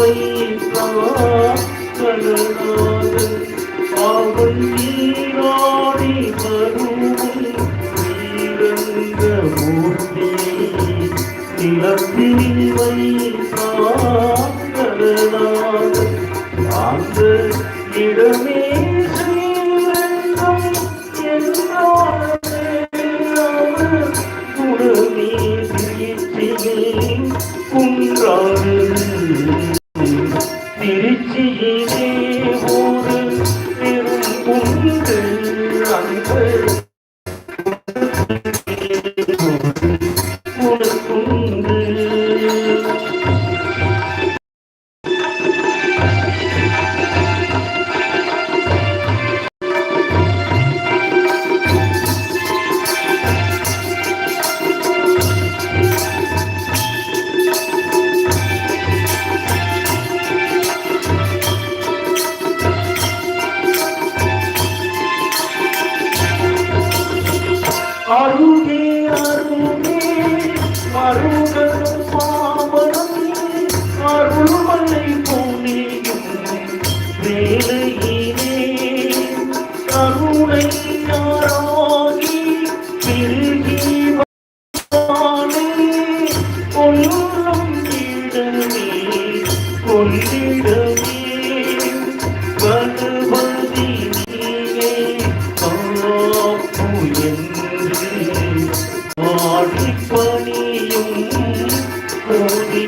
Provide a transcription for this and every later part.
Oi. Oh,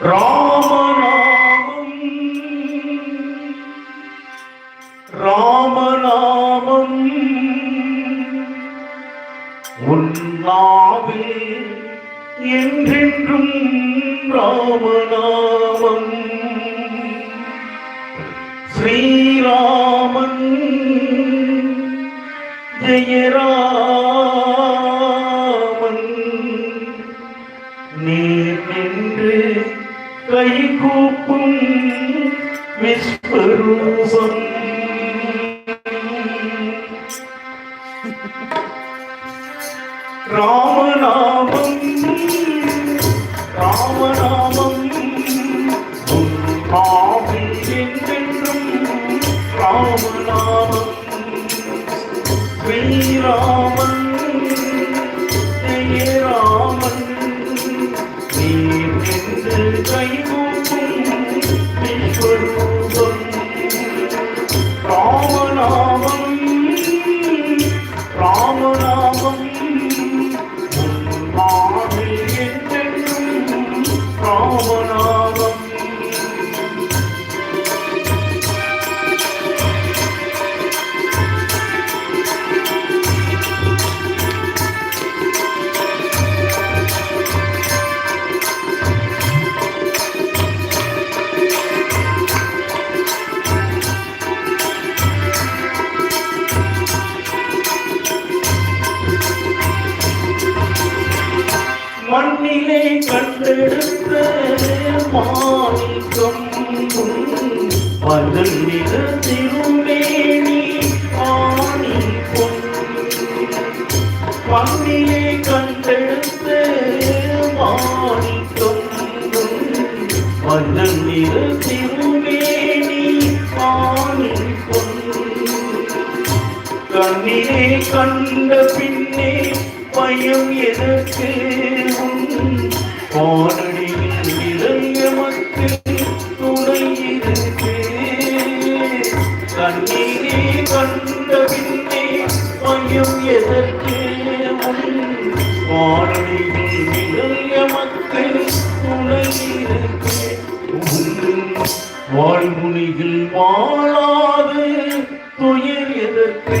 wrong. Mama. மண்ணிலே கண்டெடுத்த மாணிக்கம். மலர் திருமேனி ஆணி பொன் கண்டெடுத்த மாணிக்கம். மலர் திருமேனி ஆணி பொன் கண்ணிலே கண்ட பின்னே பயம் எதற்கு? பாடடியில் இளையமக்கு துணை இருக்கு கண்ணீரே கண்ட பின்னே பயம் எதற்கு பாடடியில் இளையமக்கு துணை இருக்கு வாழ்முனியில் வாழாது துயர் எதற்கு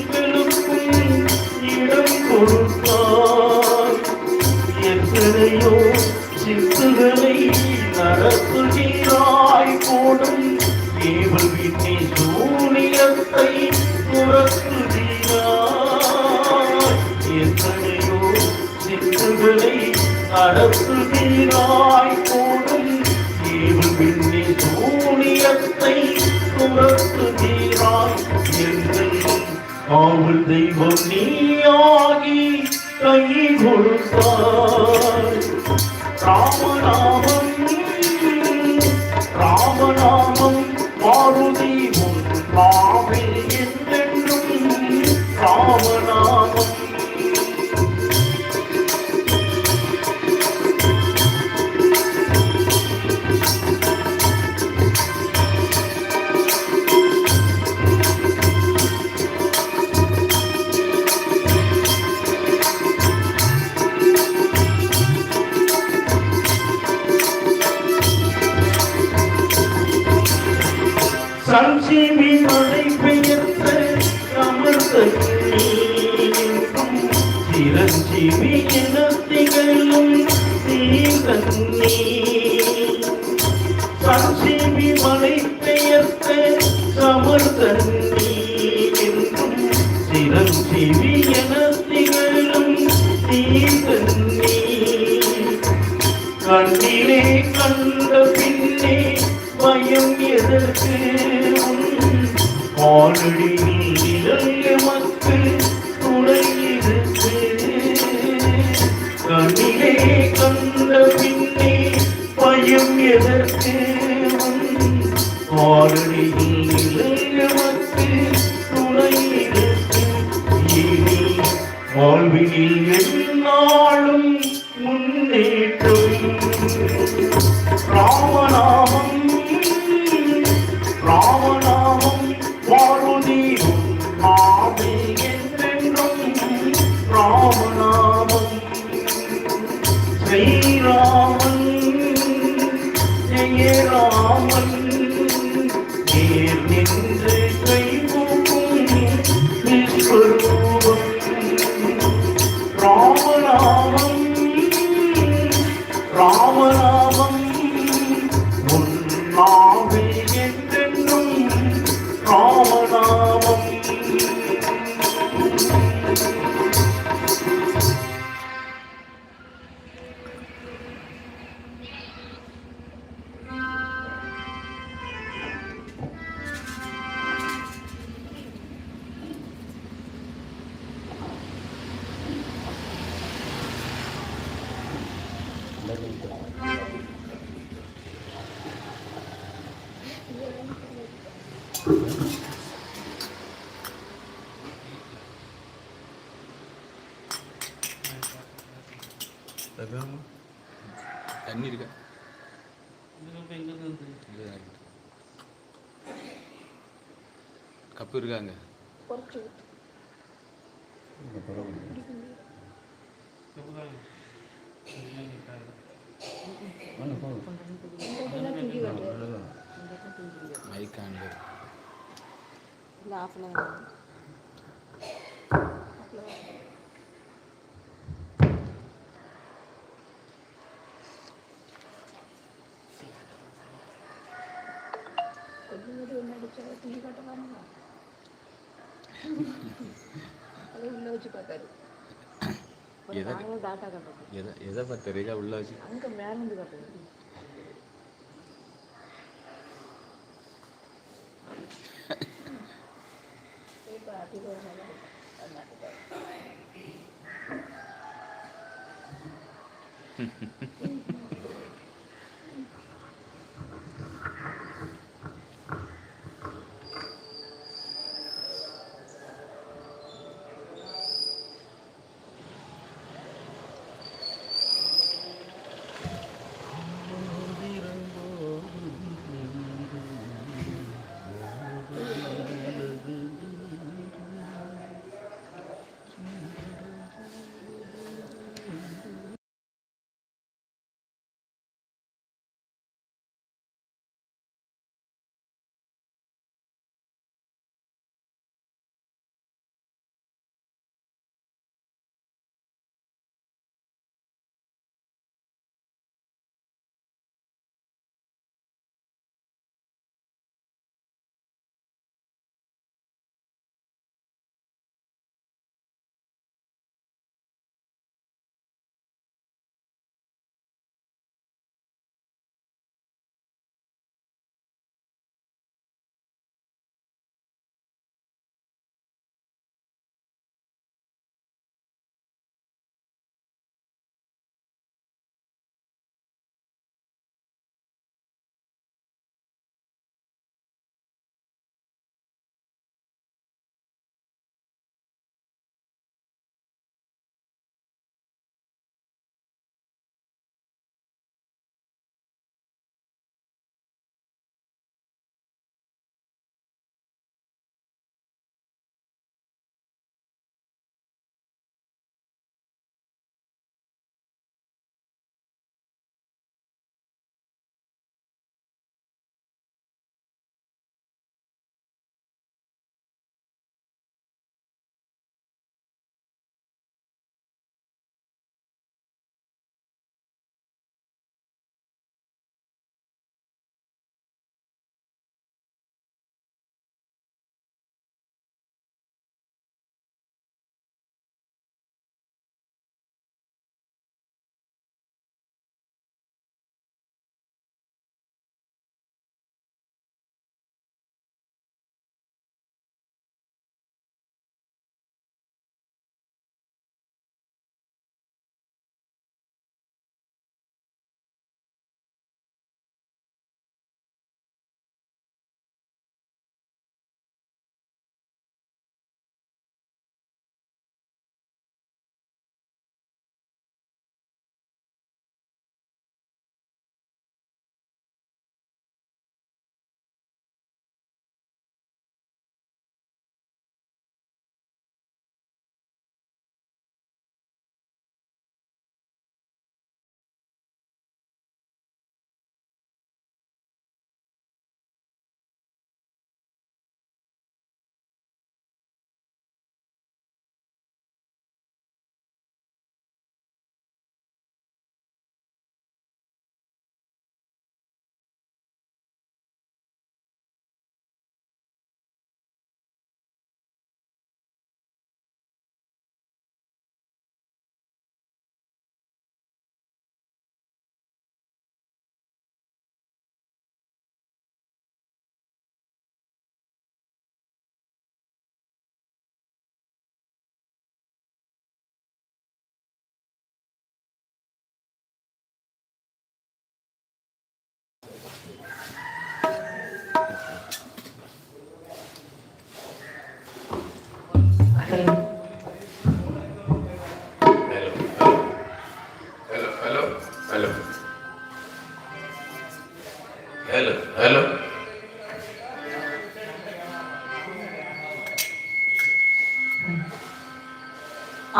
நடத்துகிறாய் போடும் ஏவல் சூனியத்தை துறக்குகிறாய் எங்கள் காவல் தெய்வம் நீயாகி கை கொடுத்தார் சிரஞ்சீவி என திகழும் தீர்த்தன்னி கண்ணிலே கண்ட பின்னே பயம் எதற்கு? ஆனடியில் รีรอมึงยัยืนรอ இப்போ இருக்காங்க. மைக் ஆன் இல்லை ஆஃப் வச்சு பார்த்தாரு. எதை? எதை? எதை பார்த்து ரேகா உள்ள வச்சு? அங்கே மேலேருந்து கட்டணும் இப்போ அதிகம்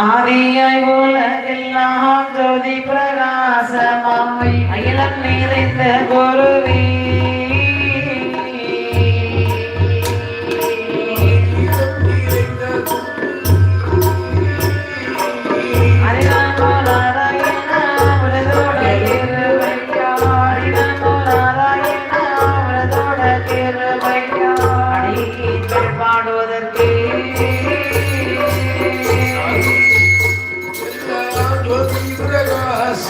ஆதியாய் உலகெல்லாம் ஜோதி பிரகாசமாய் அகிலம் நிறைந்த குருவே. सुरगास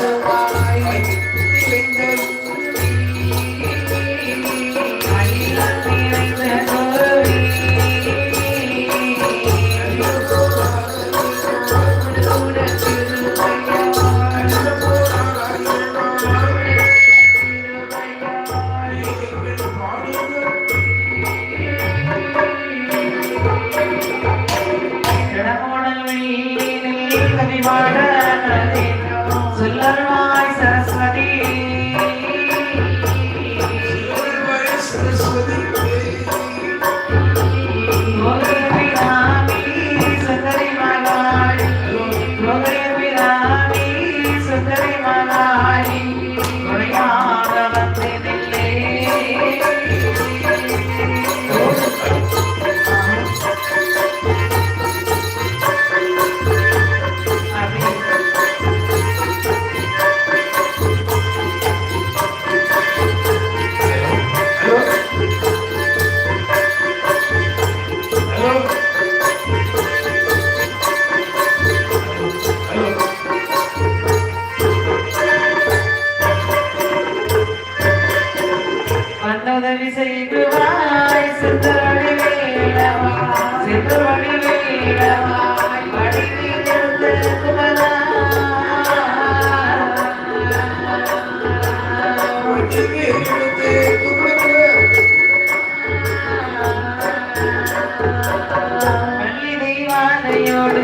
தெய்வானையோடு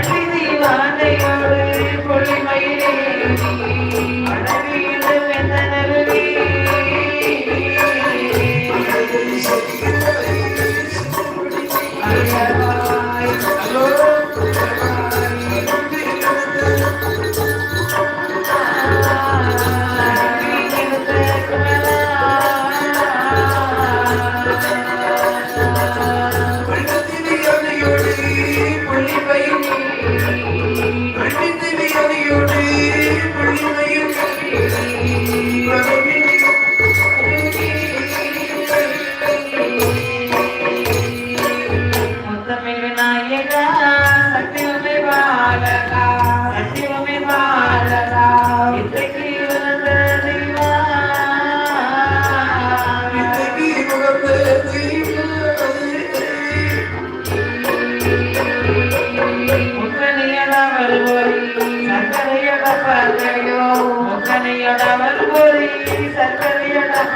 பொள்ளிமயிலேவி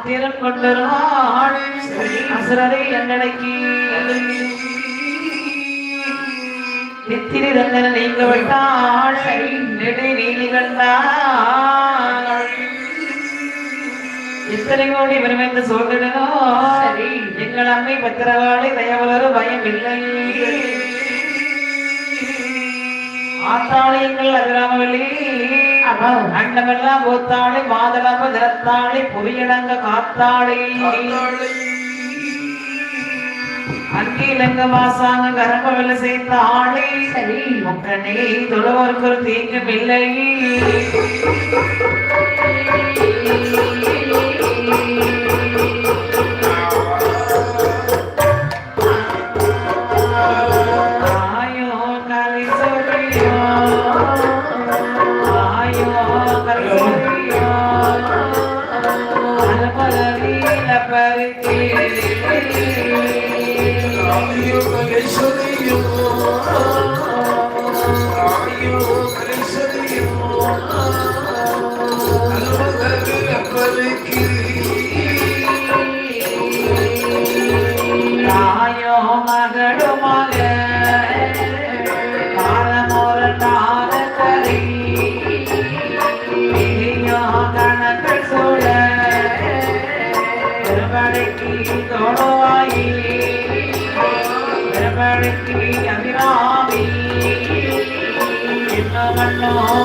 ஒன்றிலே சரிதளவீனா ஆத்திரம் கொண்டிருவாள் அசுரரை என்னடைக்கு நித்திரி தந்தன நீங்க விட்டாள் நெடை நீதி கண்டாள் இத்தனை கோடி வரும் என்று எங்கள் அம்மை பத்திரவாளி தயவலரும் பயம் இல்லை ஆத்தாளி எங்கள் அபிராமவல்லி அண்டமெல்லாம் போத்தாளி மாதளம்ப திறத்தாளி புவியடங்க காத்தாளி. அங்கிலங்க வாசாங்க கரம்ப வெள்ள சேர்த்த ஆளி. சரி. முக்கனே தொழுவருக்கு ஒரு தீங்கும் இல்லை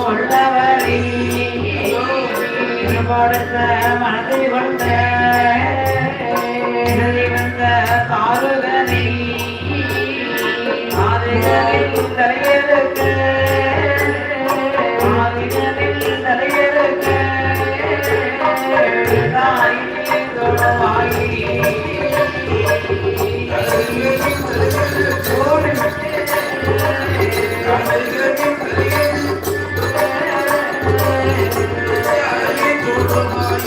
உள்ளவரை கொடுத்த மனதை கொண்ட வந்த தாருகனை ஆதிகளில்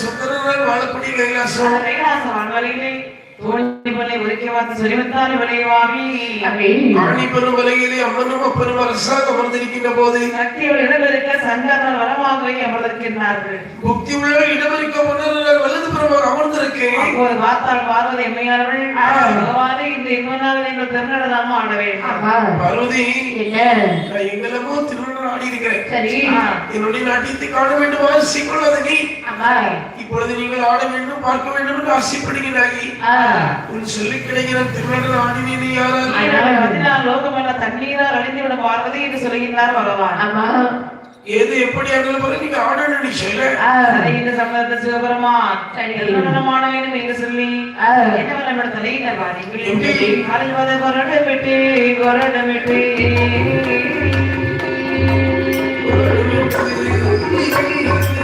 கைலாசம் சுந்தரனால் வாழக்கூடிய கைலாசம் அந்த கைலாச வான்வழியிலே தோழி பலை ஒதுக்கி பார்த்து சொல்லிவித்தால் விளைவாமி ஆணி பெரும் வலையிலே அம்மனும் அப்பனும் அரசாக அமர்ந்திருக்கின்ற போது சக்தியோடு இடமிருக்க சங்கரன் வரமாக அமர்ந்திருக்கின்றார்கள். புக்தி உள்ள இடமறிக்க முன்னர் வலது புறமாக அமர்ந்திருக்கேன் அப்போது பார்த்தால் பார்வதி எம்மையார்கள் பகவானே இந்த இம்மனால் நீங்கள் திருநடனமா ஆட வேண்டும். பார்வதி நான் எங்களமோ திருமணம் ஆடி இருக்கிறேன் சரி. ஆ, என்னுடைய நாட்டியத்தை காண வேண்டும் நீ. அம்மா இப்பொழுது நீங்கள் ஆட வேண்டும் பார்க்க வேண்டும் என்று ஆசைப்படுகிறாய். உன் சொல்லி கிடைக்கிற திருமணம் ஆடினீ பதினாறு லோகமெல்லாம் தண்ணீரால் அழிந்துவிடும் பார்வதி என்று சொல்கின்றார் பகவான். அம்மா எது எப்படி நீங்க ஆடணும் சொல்ல. சரி, இந்த சம்பளத்தை சிவபெருமான் திருமணமானவனும் என்று சொல்லி என்ன எப்படி? அறுபது கொரடமிட்டு கொரடமிட்டு மாலையிட்டு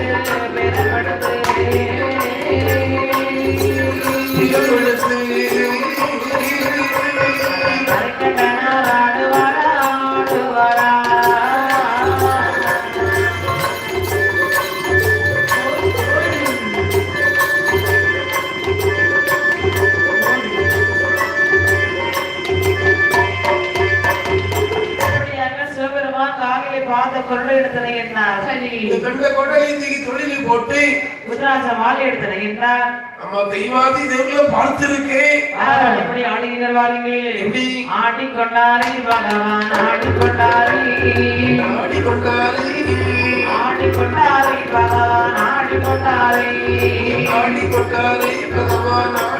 Yeah. பார்த்த குரல் எடுத்தனை என்றார் இந்த கண்ட கொடையத்துக்கு தொழிலில் போட்டு குஜராஜ மாலை எடுத்தனை என்றார் அம்மா தெய்வாதி தேவங்கள பார்த்திருக்கேன் எப்படி ஆடுகிறீர்கள் வாருங்கள் எப்படி? ஆடிக்கொண்டாரே பகவான் ஆடிக்கொண்டாரே. ஆடிக்கொண்டாரே. ஆடிக்கொண்டாரே பகவான் ஆடிக்கொண்டாரே. ஆடிக்கொண்டாரே பகவான் ஆடி